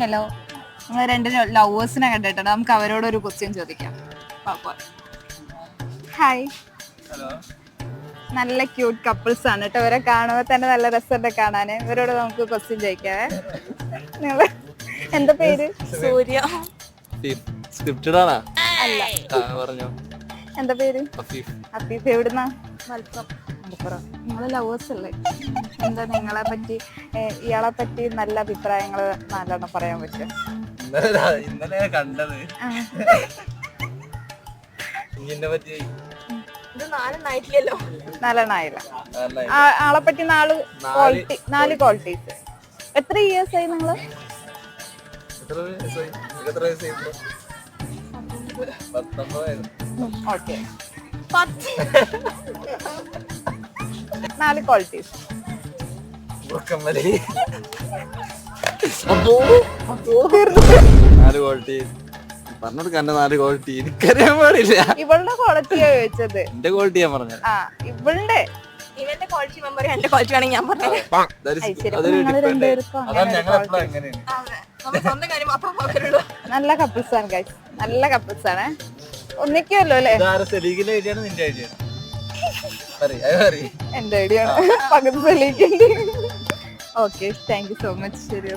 Hello നമ്മൾ രണ്ട് ലവേഴ്സിനെ കണ്ടിട്ടുണ്ട്. നമുക്ക് അവരോട് ഒരു ക്വസ്റ്റ്യൻ ചോദിക്കാം ഹായ് നല്ല ക്യൂട്ട് കപ്പിൾസ് ആണ് കേട്ടോ. ഇവരെ കാണുമ്പോൾ തന്നെ നല്ല രസമുണ്ട് കാണാൻ ഇവരോട് നമുക്ക് ക്വസ്റ്റ്യൻ ചോദിക്കാവേ നിങ്ങൾ എന്താ പേര്? സൂര്യ. സ്ക്രിപ്റ്റഡ് ആണോ? അല്ല. പറഞ്ഞോ. എന്താ പേര്? അഫീഫ് എവിടുന്ന എവിടുന്നാ? മലപ്പുറം. മലപ്പുറം. നിങ്ങൾ ലവേഴ്സ് അല്ലേ? എന്താ നിങ്ങളെ പറ്റി? ഇയാളെ പറ്റി നല്ല അഭിപ്രായങ്ങൾ നല്ലോണം പറയാൻ പറ്റും? ഇന്നലെ കണ്ടത് ആളെ പറ്റി നാല് ക്വാളിറ്റി നാല് ക്വാളിറ്റീസ് എത്ര ഇയേഴ്സ് ആയി നിങ്ങൾ? എത്ര വയസ്സായി? എത്ര വയസ്സായി. ഓക്കെ. പത്ത്. നാല് ക്വാളിറ്റീസ്. നാല് ക്വാളിറ്റി പറഞ്ഞെടുക്ക എന്റെ നാല് ക്വാളിറ്റി എനിക്കറിയാൻ പാടില്ല. ഇവളുടെ ക്വാളിറ്റിയാ ചോദിച്ചത്? എന്റെ ക്വാളിറ്റി ഞാൻ പറഞ്ഞത് ആ ഇവളുടെ. ഇവന്റെ ക്വാളിറ്റി മെമ്പർ എന്റെ ക്വാളിറ്റി ആണെങ്കിൽ ഞാൻ പറഞ്ഞു സ്വന്തം കാര്യം മാത്രം നല്ല കപ്പിൾസ് ആണ് ഗൈസ് നല്ല കപ്പിൾസ് ആണ്. ഒന്നിക്കുമല്ലോ അല്ലേ? എന്റെ ഐഡിയ ആണ് പകുതി തെളിയിക്കണ്ട് okay thank you so much ശരി